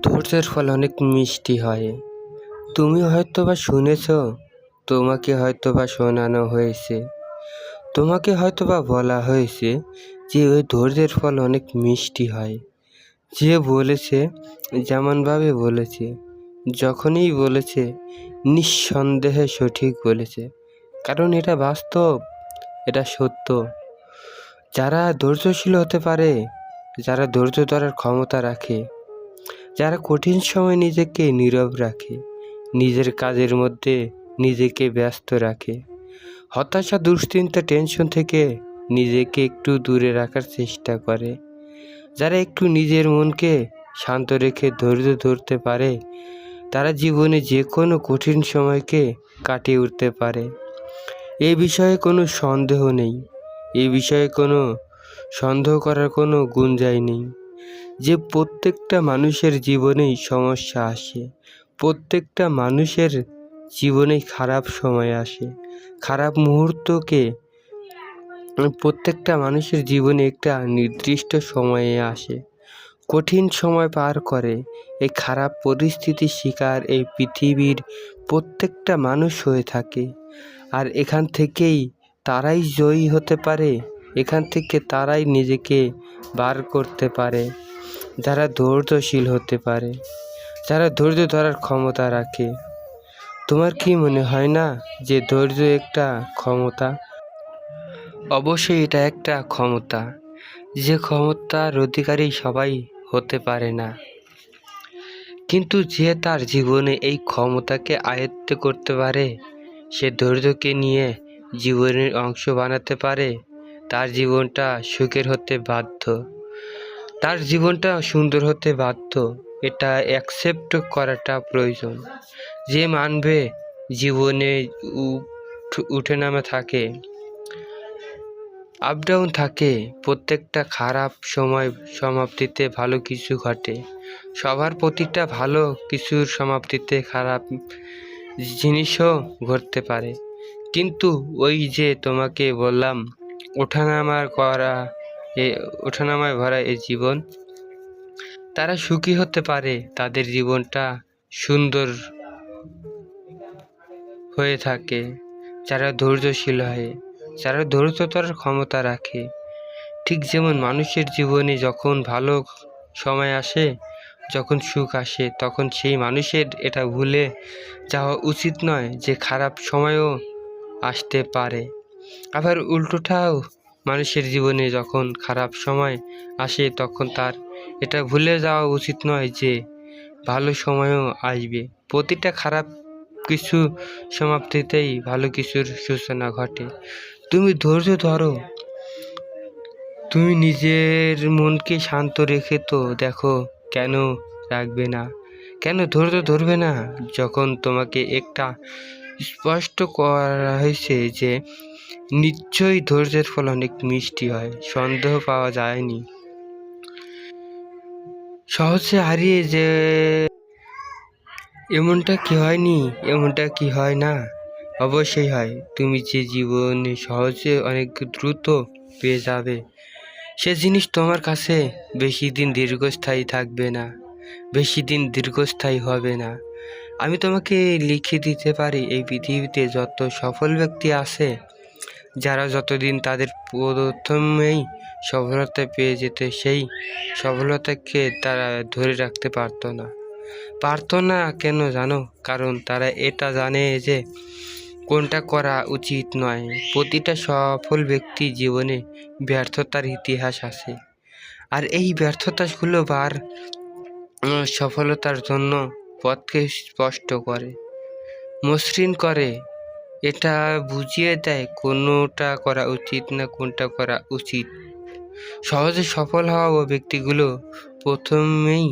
ধৈর্যের ফল অনেক মিষ্টি হয়। তুমি হয়তো বা শুনেছ, তোমাকে হয়তো বা শোনানো হয়েছে। তোমাকে হয়তো বা বলা হয়েছে যে ওই ধৈর্যের ফল অনেক মিষ্টি হয়। যে বলেছে, যেমনভাবে বলেছে, যখনই বলেছে, নিঃসন্দেহে সঠিক বলেছে। কারণ এটা বাস্তব, এটা সত্য। যারা ধৈর্যশীল হতে পারে, যারা ধৈর্য ধরার ক্ষমতা রাখে যারা কঠিন সময় নিজেকে নীরব রাখে, নিজের কাজের মধ্যে নিজেকে ব্যস্ত রাখে। হতাশা, দুশ্চিন্তা, টেনশন থেকে নিজেকে একটু দূরে রাখার চেষ্টা করে। যারা একটু নিজের মনকে শান্ত রেখে ধৈর্য ধরতে পারে, তারা জীবনে যে কোনো কঠিন সময়কে কাটিয়ে উঠতে পারে। এ বিষয়ে কোনো সন্দেহ নেই। এ বিষয়ে কোনো সন্দেহ করার কোনো গুঞ্জাই নেই। যে প্রত্যেকটা মানুষের জীবনেই সমস্যা আসে। প্রত্যেকটা মানুষের জীবনেই খারাপ সময় আসে। খারাপ মুহূর্তকে প্রত্যেকটা মানুষের জীবনে একটা নির্দিষ্ট সময়ে আসে। কঠিন সময় পার করে। এই খারাপ পরিস্থিতির শিকার এই পৃথিবীর প্রত্যেকটা মানুষ হয়ে থাকে। আর এখান থেকেই তারাই জয়ী হতে পারে। এখান থেকে তারাই নিজেকে বার করতে পারে। যারা ধৈর্যশীল হতে পারে, যারা ধৈর্য ধরার ক্ষমতা রাখে। তোমার কি মনে হয় না যে ধৈর্য একটা ক্ষমতা? অবশ্যই এটা একটা ক্ষমতা। যে ক্ষমতার অধিকারী সবাই হতে পারে না। কিন্তু যে তার জীবনে এই ক্ষমতাকে আয়ত্ত করতে পারে, সে ধৈর্যকে নিয়ে জীবনের অংশ বানাতে পারে, তার জীবনটা সুখের হতে বাধ্য। তার জীবনটা সুন্দর হতে বাধ্য। এটা অ্যাকসেপ্ট করাটা প্রয়োজন। যে মানবে, জীবনে উঠে নামে থাকে। আপ ডাউন থাকে, প্রত্যেকটা খারাপ সময় সমাপ্তিতে ভালো কিছু ঘটে। সবার প্রতিটা ভালো কিছুর সমাপ্তিতে খারাপ জিনিসও ঘটতে পারে। কিন্তু ওই যে তোমাকে বললাম ওঠানামার করা এ ওঠানামায় ভরা এই জীবন। তারা সুখী হতে পারে, তাদের জীবনটা সুন্দর হয়ে থাকে। যারা ধৈর্যশীল হয়, যারা ধৈর্যতার ক্ষমতা রাখে। ঠিক যেমন মানুষের জীবনে যখন ভালো সময় আসে, যখন সুখ আসে, তখন সেই মানুষের এটা ভুলে যাওয়া উচিত নয় যে খারাপ সময়ও আসতে পারে। আবার উল্টোটাও মানুষের জীবনে যখন খারাপ সময় আসে, তখন তার এটা ভুলে যাওয়া উচিত নয় যে ভালো সময়ও আসবে। প্রতিটা খারাপ কিছু সমাপ্তিতেই ভালো কিছুর সূচনা ঘটে। তুমি ধৈর্য ধরো। তুমি নিজের মনকে শান্ত রেখে তো দেখো কেন রাখবে না। কেন ধৈর্য ধরবে না? যখন তোমাকে একটা স্পষ্ট করা হয়েছে যে নিশ্চয়ই ধৈর্যের ফল অনেক মিষ্টি হয়, সন্দেহ পাওয়া যায়নি। সহজে হারিয়ে যে এমনটা কি হয়নি, এমনটা কি হয় না? অবশ্যই হয়। তুমি যে জীবনে সহজে অনেক দ্রুত পেয়ে যাবে, সে জিনিস তোমার কাছে বেশি দিন দীর্ঘস্থায়ী থাকবে না, বেশি দিন দীর্ঘস্থায়ী হবে না। আমি তোমাকে লিখে দিতে পারি, এই পৃথিবীতে যত সফল ব্যক্তি আছে যারা যতদিন তাদের প্রথমেই সফলতা পেয়ে যেত, সেই সফলতাকে তারা ধরে রাখতে পারতো না। পারতো না কেন জানো? কারণ তারা এটা জানে যে কোনটা করা উচিত নয়। প্রতিটা সফল ব্যক্তি জীবনে ব্যর্থতার ইতিহাস আছে। আর এই ব্যর্থতাগুলো বার সফলতার জন্য পথকে স্পষ্ট করে, মসৃণ করে। এটা বুঝিয়ে দেয় কোনটা করা উচিত না কোনটা করা উচিত। সহজে সফল হওয়া ব্যক্তিগুলো প্রথমেই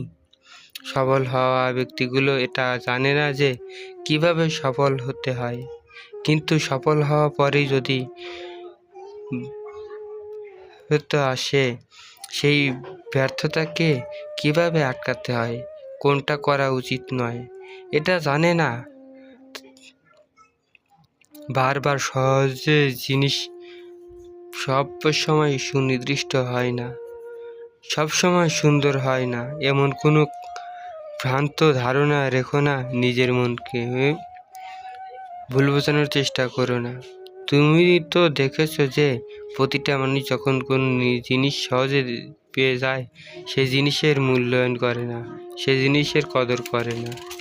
সফল হওয়া ব্যক্তিগুলো এটা জানে না যে কীভাবে সফল হতে হয়। কিন্তু সফল হওয়া পরেই যদি হতে আসে, সেই ব্যর্থতাকে কীভাবে আটকাতে হয়, কোনটা করা উচিত নয়, এটা জানে না বারবার সহজে জিনিস সব সময় সুনির্দিষ্ট হয় না। সব সময় সুন্দর হয় না। এমন কোনো ভ্রান্ত ধারণা রেখো না নিজের মনকে। ভুল বোঝানোর চেষ্টা করো না। তুমি তো দেখেছ যে প্রতিটা মানুষ যখন কোন জিনিস সহজে পেয়ে যায় সেই জিনিসের মূল্যায়ন করে না, সে জিনিসের কদর করে না।